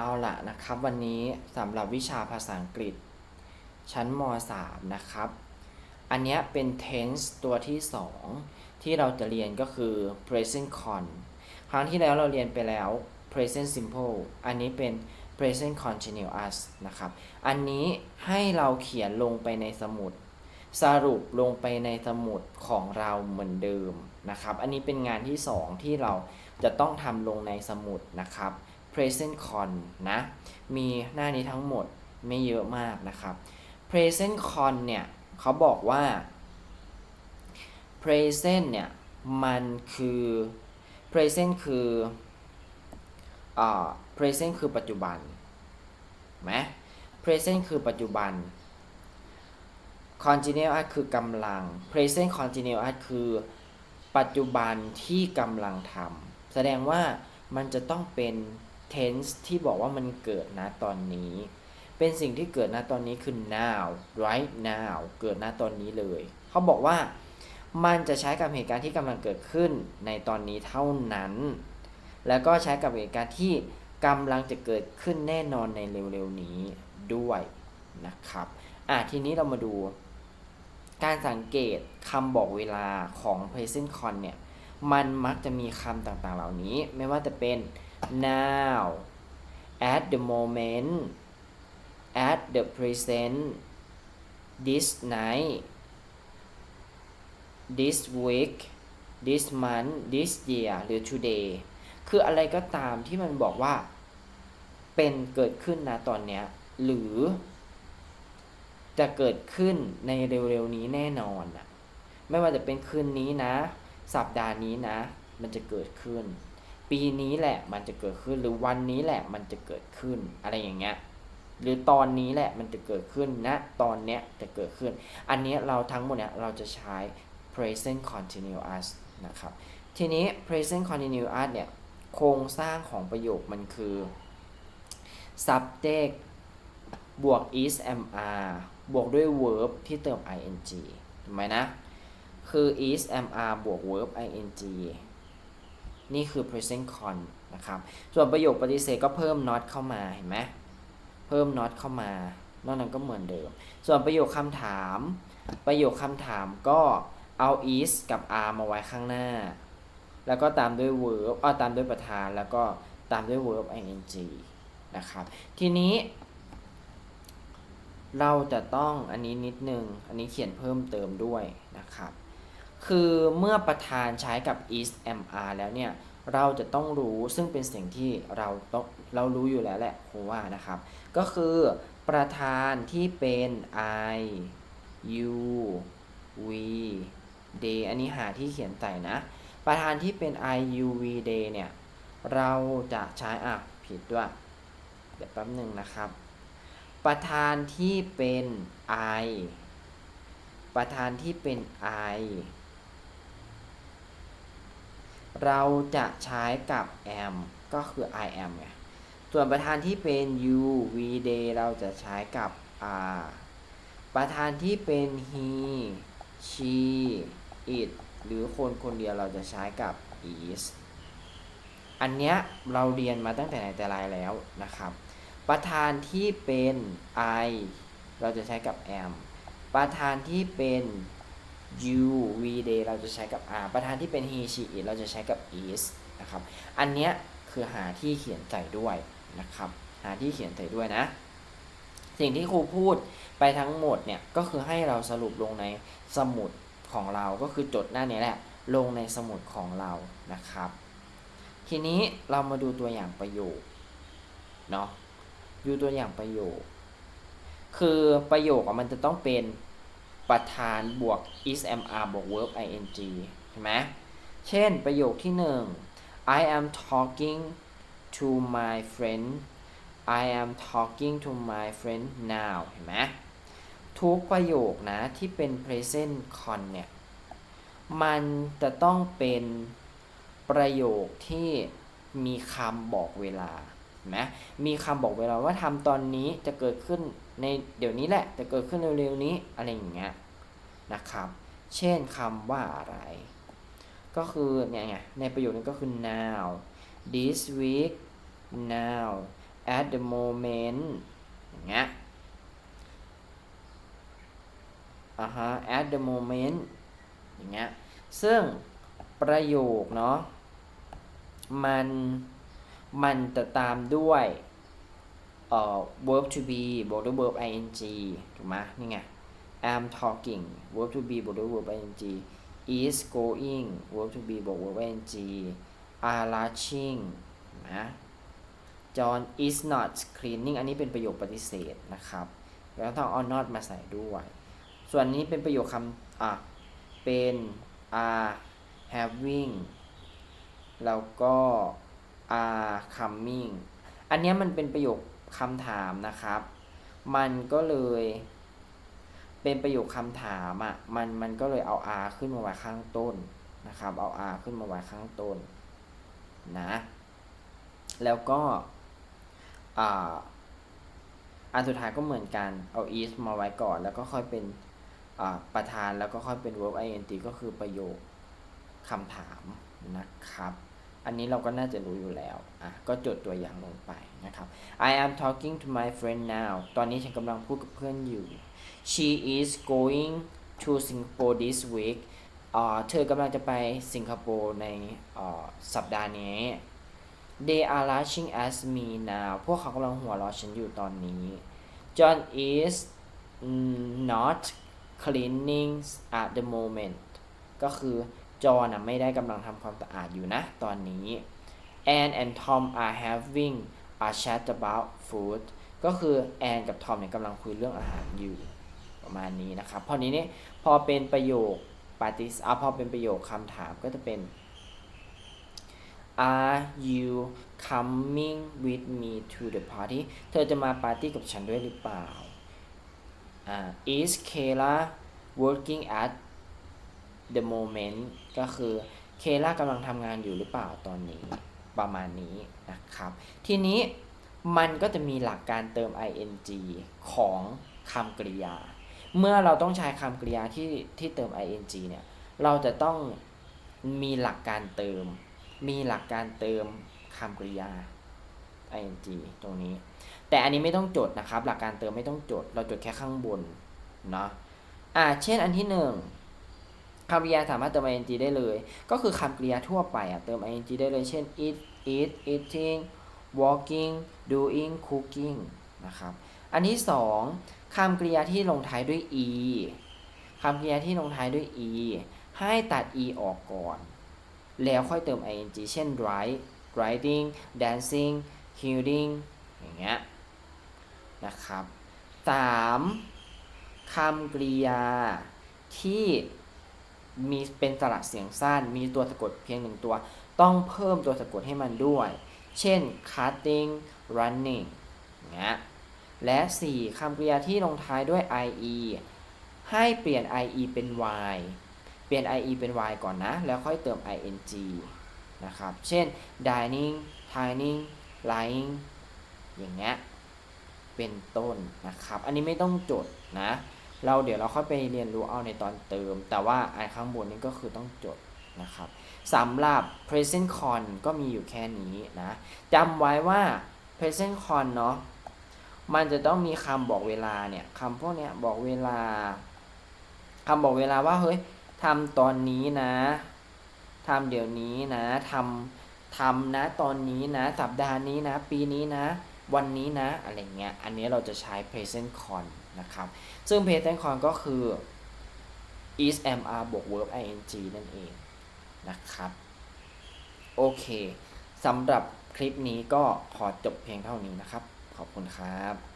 เอาละนะครับ วันนี้สำหรับวิชาภาษาอังกฤษ ชั้นม .3 นะครับ อันนี้เป็น tense ตัวที่ 2 ที่เราจะเรียนก็คือ present con ครั้งที่แล้วเราเรียนไปแล้ว present simple อันนี้เป็น present continuous นะครับ อันนี้ให้เราเขียนลงไปในสมุด สรุปลงไปในสมุดของเราเหมือนเดิมนะครับ อันนี้เป็นงานที่ 2 ที่เราจะต้องทำลงในสมุดนะครับ present con นะ มีหน้านี้ทั้งหมดไม่เยอะมากนะครับ present con เนี่ยเขาบอกว่า present เนี่ยมันคือ present คืออ่า present คือปัจจุบันไหม present คือปัจจุบัน continuous คือกำลัง present continuous คือปัจจุบันที่กำลังทำแสดงว่ามันจะต้องเป็น tense ที่บอกว่ามันเกิดนะตอนนี้ เป็นสิ่งที่เกิดนะตอนนี้คือ now right now เกิดนะตอนนี้เลย เขาบอกว่ามันจะใช้กับเหตุการณ์ที่กำลังเกิดขึ้นในตอนนี้เท่านั้น แล้วก็ใช้กับเหตุการณ์ที่กำลังจะเกิดขึ้นแน่นอนในเร็วๆนี้ด้วยนะครับ อะทีนี้เรามาดู การสังเกตคำบอกเวลาของ present con เนี่ย มันมักจะมีคำต่างๆเหล่านี้ ไม่ว่าจะเป็น now at the moment at the present this night this week this month this year หรือ today คืออะไรก็ตามที่มันบอกว่า เป็นเกิดขึ้นนะตอนเนี้ย หรือ จะเกิดขึ้นในเร็วๆนี้แน่นอนอะไม่ว่าจะเป็นคืนนี้นะ สัปดาห์นี้นะ มันจะเกิดขึ้น ปีนี้แหละมันจะเกิดขึ้นหรือวันนี้แหละมันจะเกิดขึ้นอะไรอย่างเงี้ยหรือตอนนี้แหละมันจะเกิดขึ้นนะตอนเนี้ยจะเกิดขึ้น อันนี้เราทั้งหมดเนี้ยเราจะใช้ present continuous นะครับ ทีนี้ present continuous เนี่ยโครงสร้างของประโยคมันคือ subject บวก is mr บวกด้วย verb ที่เติม ing ถูกไหมนะ คือ is mr บวก verb ing นี่คือ present con นะครับส่วนประโยคปฏิเสธก็เพิ่ม not เข้ามาเห็นไหมเพิ่ม not เข้ามานอกนั้นก็เหมือนเดิม ส่วนประโยคคำถาม ประโยคคำถามก็เอา is กับ are มาไว้ข้างหน้า แล้วก็ตามด้วย verb เอาตามด้วยประธานแล้วก็ตามด้วย verb ing นะครับ ทีนี้ เราจะต้องอันนี้นิดนึง อันนี้เขียนเพิ่มเติมด้วยนะครับ คือเมื่อประธานใช้กับ is mr แล้วเนี่ย เราจะต้องรู้ซึ่งเป็นสิ่งที่เราต้องเรารู้อยู่แล้วแหละครูว่านะครับ ก็คือประธานที่เป็น i u v day อันนี้หาที่เขียนใส่นะ ประธานที่เป็น i u v day เนี่ย เราจะใช้อะผิดด้วย เดี๋ยวแป๊บหนึ่งนะครับ ประธานที่เป็น i ประธานที่เป็น i เราจะใช้กับ am ก็คือ I am ไงส่วนประธานที่เป็น you we they เราจะใช้กับ are ประธานที่เป็น he she it หรือคนคนเดียวเราจะใช้กับ is อันเนี้ยเราเรียนมาตั้งแต่ไหนแต่ไรแล้วนะครับ ประธานที่เป็น I เราจะใช้กับ am ประธานที่เป็น you we they เราจะใช้กับ are ประธานที่เป็น he she it เราจะใช้กับ is นะครับ อันเนี้ยคือหาที่เขียนใส่ด้วยนะครับ หาที่เขียนใส่ด้วยนะ สิ่งที่ครูพูดไปทั้งหมดเนี่ยก็คือให้เราสรุปลงในสมุดของเราก็คือจดหน้านี้แหละ ลงในสมุดของเรานะครับ ทีนี้เรามาดูตัวอย่างประโยคเนาะดูตัวอย่างประโยค คือประโยคมันจะต้องเป็น ประธานบวก is mr บวก verb ing ใช่ไหมเช่นประโยคที่หนึ่ง I am talking to my friend I am talking to my friend now เห็นไหมทุกประโยคนะที่เป็น present con เนี่ยมันจะต้องเป็นประโยคที่มีคำบอกเวลาเห็นไหมมีคำบอกเวลาว่าทำตอนนี้จะเกิดขึ้น ในเดี๋ยวนี้แหละจะเกิดขึ้นเร็วๆนี้อะไรอย่างเงี้ยนะครับ เช่นคำว่าอะไร ก็คือเนี่ยไงในประโยคนี้ก็คือ now this week now at the moment อย่างเงี้ยอ่าฮะ at the moment อย่างเงี้ยซึ่งประโยคเนาะมันมันจะตามด้วย เอ่อ verb to be บวกด้วย verb ing ถูกไหมนี่ไง am talking verb to be บวกด้วย verb ing is going verb to be บวก verb ing are rushing นะ John is not cleaning อันนี้เป็นประโยคปฏิเสธนะครับ แล้วต้องเอา not มาใส่ด้วย ส่วนนี้เป็นประโยคคำอะ เป็น are having แล้วก็ are coming อันนี้มันเป็นประโยค คำถามนะครับ มันก็เลย เป็นประโยคคำถามอะมันมันก็เลยเอา R ขึ้นมาไว้ข้างต้นนะครับ เอา R ขึ้นมาไว้ข้างต้นนะ แล้วก็อ,อันสุดท้ายก็เหมือนกันเอา is มาไว้ก่อน แล้วก็ค่อยเป็นประธานแล้วก็ค่อยเป็น verb ing ก็คือประโยคคำถามนะครับ อันนี้เราก็น่าจะรู้อยู่แล้วอะก็จดตัวอย่างลงไปนะครับ I am talking to my friend now ตอนนี้ฉันกำลังพูดกับเพื่อนอยู่ she is going to Singapore this week อ่าเธอกำลังจะไปสิงคโปร์ในอ่สัปดาห์นี้ They are laughing at me now พวกเขากำลังหัวเราะฉันอยู่ตอนนี้ John is not cleaning at the moment ก็คือ จอห์นไม่ได้กำลังทำความสะอาดอยู่นะตอนนี้ Anne and Tom are having a chat about food ก็คือแอนกับทอมเนี่ยกำลังคุยเรื่องอาหารอยู่ประมาณนี้นะครับ พอนี้เนี่ยพอเป็นประโยคปฏิสอะพอเป็นประโยคคำถามก็จะเป็น Are you coming with me to the party เธอจะมาปาร์ตี้กับฉันด้วยหรือเปล่าอ่า Is Kayla working at the moment ก็คือเคล่ากำลังทำงานอยู่หรือเปล่าตอนนี้ประมาณนี้นะครับ ทีนี้มันก็จะมีหลักการเติม ing ของคำกริยา เมื่อเราต้องใช้คำกริยาที่ที่เติม ing เนี่ย เราจะต้องมีหลักการเติม มีหลักการเติมคำกริยา ing ตรงนี้ แต่อันนี้ไม่ต้องจดนะครับ หลักการเติมไม่ต้องจด เราจดแค่ข้างบนเนาะอ่าเช่นอันที่หนึ่ง คำกริยาสามารถเติม ing ได้เลย ก็คือคำกริยาทั่วไปอะเติม ing ได้เลย เช่น eat eat eating walking doing cooking นะครับ อันที่สองคำกริยาที่ลงท้ายด้วย e คำกริยาที่ลงท้ายด้วย e ให้ตัด e ออกก่อน แล้วค่อยเติม ing เช่น write writing dancing healing อย่างเงี้ยนะครับสามคำกริยาที่ มีเป็นสระเสียงสั้น มีตัวสะกดเพียงหนึ่งตัว ต้องเพิ่มตัวสะกดให้มันด้วย เช่น cutting running อย่างเงี้ยและ 4คำกริยาที่ลงท้ายด้วย ie ให้เปลี่ยน ie เป็น y เปลี่ยน ie เป็น y ก่อนนะ แล้วค่อยเติม ing นะครับ เช่น dining dining lying อย่างเงี้ย เป็นต้นนะครับ อันนี้ไม่ต้องจดนะ เราเดี๋ยวเราค่อยไปเรียนรู้เอาในตอนเติม แต่ว่าอันข้างบนนี้ก็คือต้องจดนะครับสำหรับ present con ก็มีอยู่แค่นี้นะจำไว้ว่า present con เนาะมันจะต้องมีคำบอกเวลาเนี่ยคำพวกเนี้ยบอกเวลาคำบอกเวลาว่าเฮ้ยทำตอนนี้นะทำเดี๋ยวนี้นะทำทำนะตอนนี้นะ สัปดาห์นี้นะ ปีนี้นะ วันนี้นะอะไรเงี้ย อันนี้เราจะใช้ present con นะครับ ซึ่ง present con ก็คือ is am are บวก verb ing นั่นเองนะครับ โอเคสำหรับคลิปนี้ก็ขอจบเพียงเท่านี้นะครับ ขอบคุณครับ